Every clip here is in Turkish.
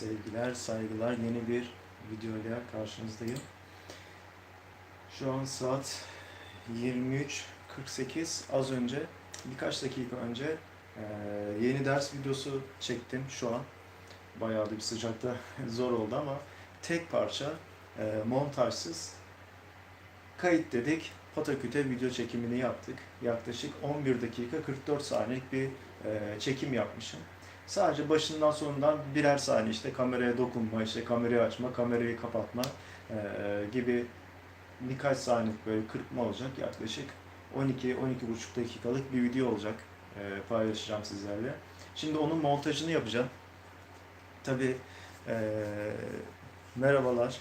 Sevgiler, saygılar. Yeni bir videoyla karşınızdayım. Şu an saat 23.48. Az önce, birkaç dakika önce yeni ders videosu çektim şu an. Bayağı da bir sıcakta zor oldu ama tek parça montajsız kayıt dedik. Pataküte video çekimini yaptık. Yaklaşık 11 dakika 44 saniyelik bir çekim yapmışım. Sadece başından sonundan birer saniye işte kameraya dokunma, işte kamerayı açma, kamerayı kapatma eee, gibi birkaç saniyelik böyle kırpma olacak yaklaşık 12-12,5 dakikalık bir video olacak eee, paylaşacağım sizlerle. Şimdi onun montajını yapacağım. Tabi merhabalar.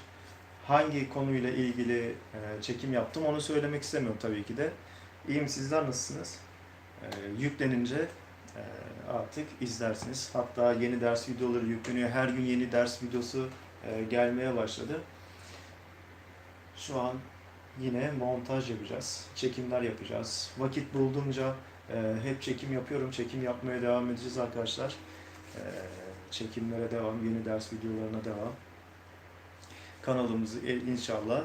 Hangi konuyla ilgili eee, çekim yaptım onu söylemek istemiyorum tabii ki de. İyiyim sizler nasılsınız? Eee, yüklenince artık izlersiniz. Hatta yeni ders videoları yükleniyor. Her gün yeni ders videosu eee, gelmeye başladı. Şu an yine montaj yapacağız. Çekimler yapacağız. Vakit bulduğumca eee, hep çekim yapıyorum. Çekim yapmaya devam edeceğiz arkadaşlar. Eee, çekimlere devam, yeni ders videolarına devam. Kanalımızı e, inşallah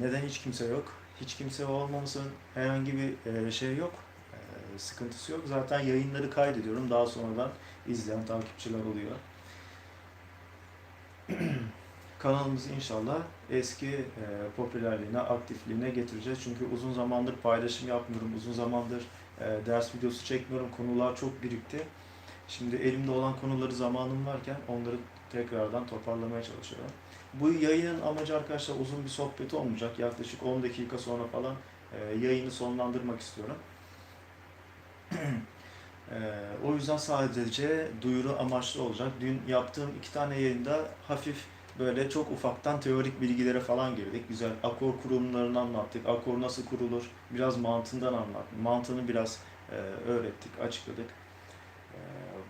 neden hiç kimse yok? Hiç kimse olmamasının herhangi bir şey yok. Sıkıntısı yok. Zaten yayınları kaydediyorum. Daha sonradan izleyen takipçiler oluyor. Kanalımızı inşallah eski eee, popülerliğine, aktifliğine getireceğiz. Çünkü uzun zamandır paylaşım yapmıyorum. Uzun zamandır eee, ders videosu çekmiyorum. Konular çok birikti. Şimdi elimde olan konuları zamanım varken onları tekrardan toparlamaya çalışıyorum. Bu yayının amacı arkadaşlar uzun bir sohbet olmayacak. Yaklaşık 10 dakika sonra falan eee, yayını sonlandırmak istiyorum. Eee, o yüzden sadece duyuru amaçlı olacak. Dün yaptığım iki tane yayında hafif böyle çok ufaktan teorik bilgilere falan girdik. Güzel akor kurumlarını anlattık. Akor nasıl kurulur? Biraz mantığından anlattık. Mantığını biraz eee, öğrettik, açıkladık. Eee,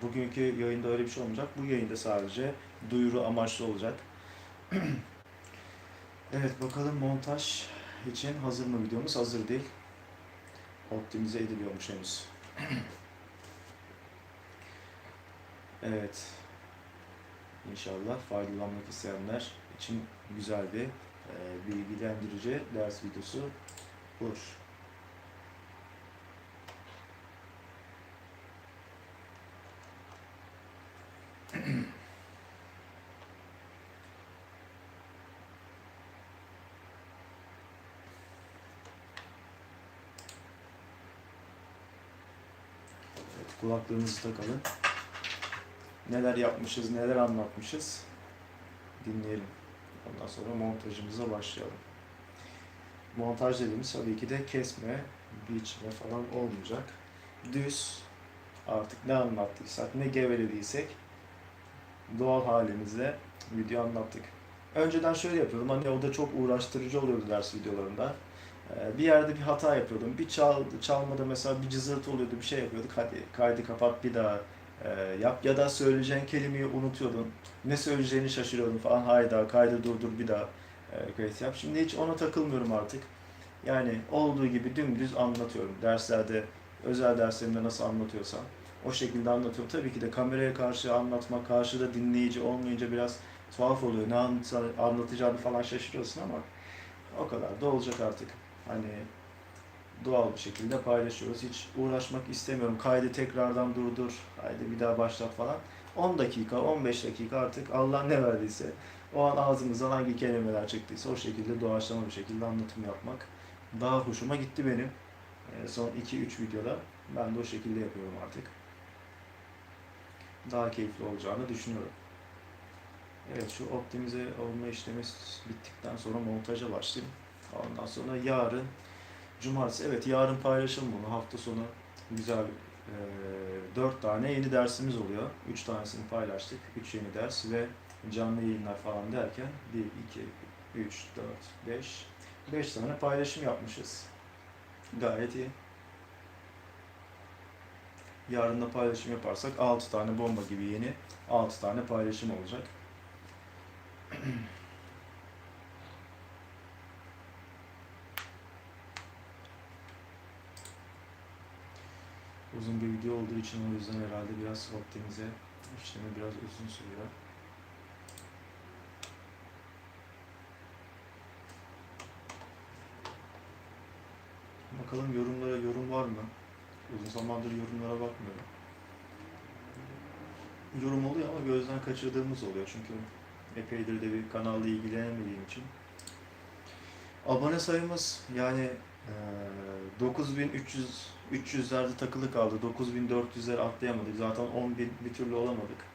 bugünkü yayında öyle bir şey olmayacak. Bu yayında sadece duyuru amaçlı olacak. evet bakalım montaj için hazır mı videomuz? Hazır değil. Optimize ediliyormuş henüz. Evet. İnşallah faydalanmak isteyenler için güzel bir e, bilgilendirici ders videosu olur. Evet, kulaklığınızı takalım. Neler yapmışız, neler anlatmışız dinleyelim. Ondan sonra montajımıza başlayalım. Montaj dediğimiz tabii ki de kesme, biçme falan olmayacak. Düz, artık ne anlattıysak, ne gevelediysek doğal halimizle video anlattık. Önceden şöyle yapıyordum, hani o da çok uğraştırıcı oluyordu ders videolarında. Ee, Bir yerde bir hata yapıyordum. Bir çal, çalmada mesela bir cızırtı oluyordu, bir şey yapıyorduk. Hadi kaydı kapat bir daha e, yap ya da söyleyeceğin kelimeyi unutuyordun. Ne söyleyeceğini şaşırıyordun falan. Hayda kaydı durdur bir daha e, kayıt yap. Şimdi hiç ona takılmıyorum artık. Yani olduğu gibi dümdüz anlatıyorum. Derslerde, özel derslerimde nasıl anlatıyorsam o şekilde anlatıyorum. Tabii ki de kameraya karşı anlatmak, karşıda dinleyici olmayınca biraz tuhaf oluyor. Ne anlat- anlatacağını falan şaşırıyorsun ama o kadar da olacak artık. Hani doğal bir şekilde paylaşıyoruz. Hiç uğraşmak istemiyorum. Kaydı tekrardan durdur, haydi bir daha başlat falan. 10 dakika, 15 dakika artık Allah ne verdiyse, o an ağzımızdan hangi kelimeler çıktıysa o şekilde doğaçlama bir şekilde anlatım yapmak daha hoşuma gitti benim. Ee, son 2-3 videoda ben de o şekilde yapıyorum artık. Daha keyifli olacağını düşünüyorum. Evet şu optimize olma işlemi bittikten sonra montaja başlayayım. Ondan sonra yarın Cumartesi, evet yarın paylaşalım bunu. Hafta sonu güzel e, 4 tane yeni dersimiz oluyor. 3 tanesini paylaştık. 3 yeni ders ve canlı yayınlar falan derken 1, 2, 3, 4, 5, 5 tane paylaşım yapmışız. Gayet iyi. Yarın da paylaşım yaparsak 6 tane bomba gibi yeni 6 tane paylaşım olacak. Uzun bir video olduğu için o yüzden herhalde biraz vaktimize işlemi biraz uzun sürüyor. Bakalım yorumlara yorum var mı? Uzun zamandır yorumlara bakmıyorum. Yorum oluyor ama gözden kaçırdığımız oluyor çünkü epeydir de bir kanalla ilgilenemediğim için. Abone sayımız yani 9300 300'lerde takılı kaldı. 9400'leri atlayamadık. Zaten 10.000 bir türlü olamadık.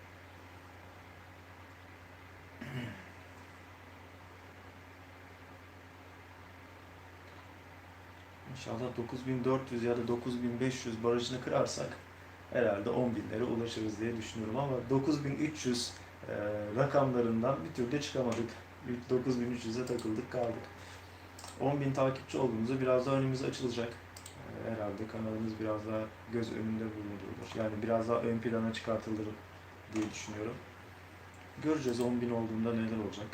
İnşallah 9400 ya da 9500 barajını kırarsak herhalde 10 binlere ulaşırız diye düşünüyorum ama 9300 e, rakamlarından bir türlü çıkamadık. 9300'e takıldık kaldık. 10.000 takipçi olduğumuzda biraz daha önümüz açılacak. E, herhalde kanalımız biraz daha göz önünde bulundurulur. Yani biraz daha ön plana çıkartılır diye düşünüyorum. Göreceğiz 10.000 olduğunda neler olacak.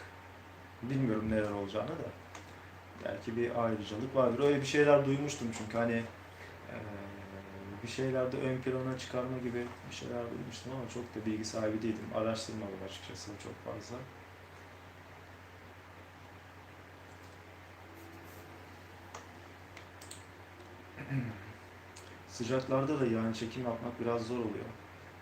Bilmiyorum neler olacağını da. Belki bir ayrıcalık vardır. Öyle bir şeyler duymuştum çünkü hani eee, bir şeylerde ön plana çıkarma gibi bir şeyler duymuştum ama çok da bilgi sahibi değildim. Araştırmadım açıkçası çok fazla. Sıcaklarda da yani çekim yapmak biraz zor oluyor.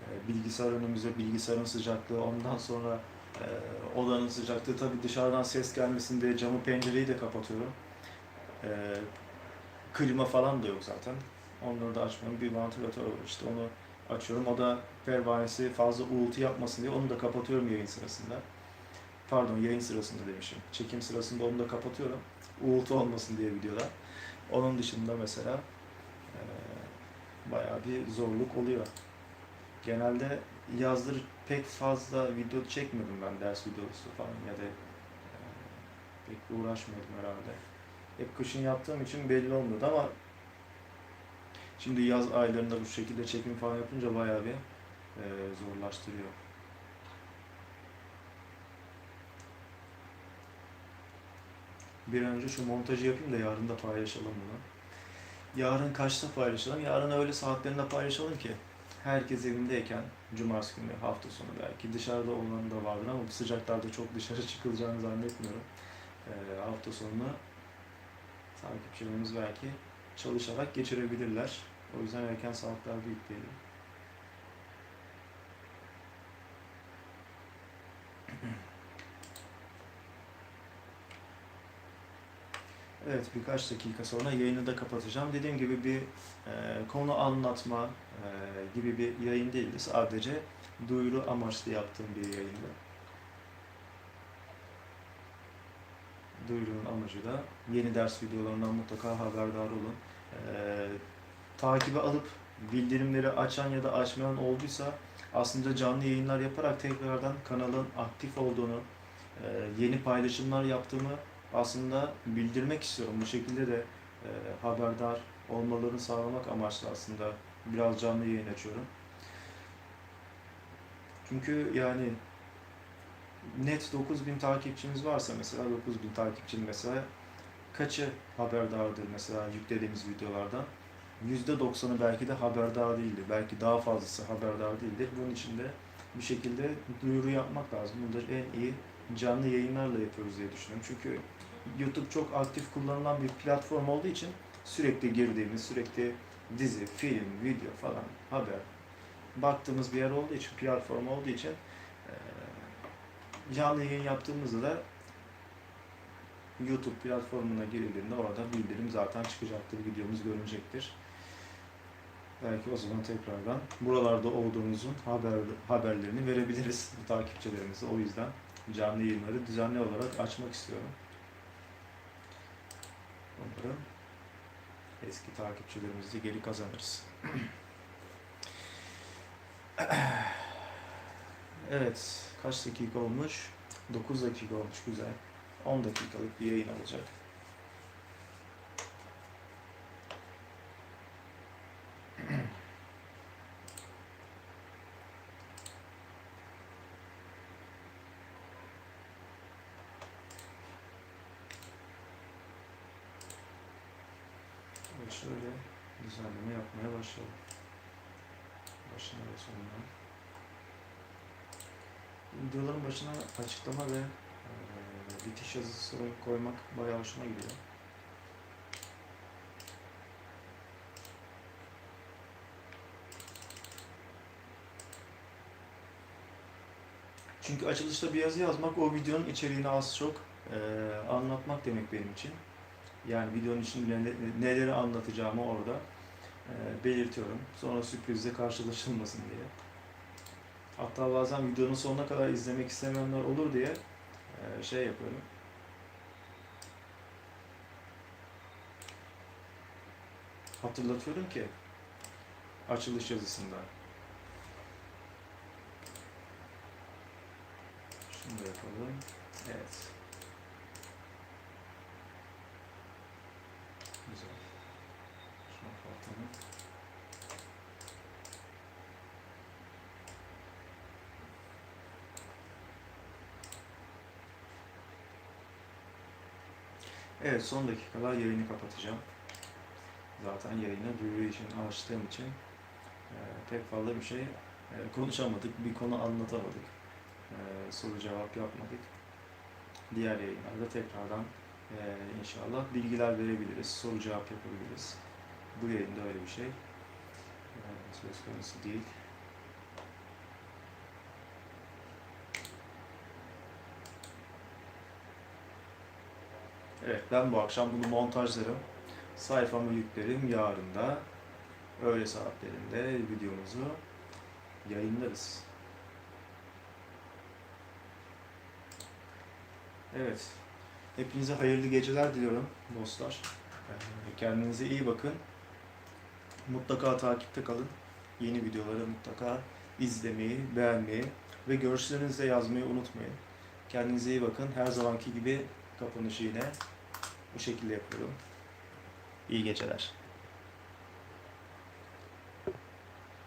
Eee, Bilgisayar önümüzde, bilgisayarın sıcaklığı, ondan sonra eee, odanın sıcaklığı. Tabii dışarıdan ses gelmesin diye camı pencereyi de kapatıyorum. Eee, klima falan da yok zaten. Onları da açmıyorum. Bir vantilatör var işte onu açıyorum. O da pervanesi fazla uğultu yapmasın diye onu da kapatıyorum yayın sırasında. Pardon yayın sırasında demişim. Çekim sırasında onu da kapatıyorum. Uğultu olmasın diye videoda. Onun dışında mesela bayağı bir zorluk oluyor. Genelde yazları pek fazla video çekmiyordum ben ders videosu falan ya da eee, pek uğraşmıyordum herhalde. Hep kışın yaptığım için belli olmuyordu ama şimdi yaz aylarında bu şekilde çekim falan yapınca bayağı bir eee, zorlaştırıyor. Bir an önce şu montajı yapayım da yarın da paylaşalım bunu. Yarın kaçta paylaşalım? Yarın öyle saatlerinde paylaşalım ki herkes evindeyken cumartesi günü hafta sonu belki dışarıda olan da vardır ama bu sıcaklarda çok dışarı çıkılacağını zannetmiyorum. Ee, hafta sonunu takipçilerimiz belki çalışarak geçirebilirler. O yüzden erken saatlerde yükleyelim. Evet birkaç dakika sonra yayını da kapatacağım. Dediğim gibi bir e, konu anlatma e, gibi bir yayın değildi. Sadece duyuru amaçlı yaptığım bir yayındı. Duyurunun amacı da yeni ders videolarından mutlaka haberdar olun. E, takibe alıp bildirimleri açan ya da açmayan olduysa aslında canlı yayınlar yaparak tekrardan kanalın aktif olduğunu, e, yeni paylaşımlar yaptığımı aslında bildirmek istiyorum. Bu şekilde de e, haberdar olmalarını sağlamak amaçlı aslında biraz canlı yayın açıyorum. Çünkü yani net 9000 takipçimiz varsa mesela 9000 takipçinin mesela kaçı haberdardır mesela yüklediğimiz videolardan? %90'ı belki de haberdar değildir. Belki daha fazlası haberdar değildir. Bunun için de bir şekilde duyuru yapmak lazım. Bunu da en iyi canlı yayınlarla yapıyoruz diye düşünüyorum. Çünkü YouTube çok aktif kullanılan bir platform olduğu için sürekli girdiğimiz, sürekli dizi, film, video falan, haber baktığımız bir yer olduğu için, platform olduğu için canlı yayın yaptığımızda da YouTube platformuna girildiğinde orada bildirim zaten çıkacaktır, videomuz görünecektir. Belki o zaman tekrardan buralarda olduğumuzun haber, haberlerini verebiliriz takipçilerimize. O yüzden canlı yayınları düzenli olarak açmak istiyorum. Umarım eski takipçilerimizi geri kazanırız. Evet, kaç dakika olmuş? 9 dakika olmuş, güzel. 10 dakikalık bir yayın olacak. Ayarlama yapmaya başlayalım. Başına ve sonuna. Videoların başına açıklama ve e, bitiş yazısı koymak bayağı hoşuma gidiyor. Çünkü açılışta bir yazı yazmak o videonun içeriğini az çok e, anlatmak demek benim için. Yani videonun içinde neleri anlatacağımı orada belirtiyorum. Sonra sürprizle karşılaşılmasın diye. Hatta bazen videonun sonuna kadar izlemek istemeyenler olur diye e, şey yapıyorum. Hatırlatıyorum ki açılış yazısında. Şunu da yapalım. Evet. Güzel. Şunu kapatalım. Evet son dakikalar yayını kapatacağım. Zaten yayını duyuru için açtığım için e, pek fazla bir şey e, konuşamadık, bir konu anlatamadık, e, soru cevap yapmadık. Diğer yayınlarda tekrardan e, inşallah bilgiler verebiliriz, soru cevap yapabiliriz. Bu yayında öyle bir şey e, söz konusu değil. Evet ben bu akşam bunu montajlarım. Sayfamı yüklerim. Yarın da öğle saatlerinde videomuzu yayınlarız. Evet. Hepinize hayırlı geceler diliyorum dostlar. Ee, Kendinize iyi bakın. Mutlaka takipte kalın. Yeni videoları mutlaka izlemeyi, beğenmeyi ve görüşlerinizi de yazmayı unutmayın. Kendinize iyi bakın. Her zamanki gibi kapanışı yine bu şekilde yapıyorum. İyi geceler.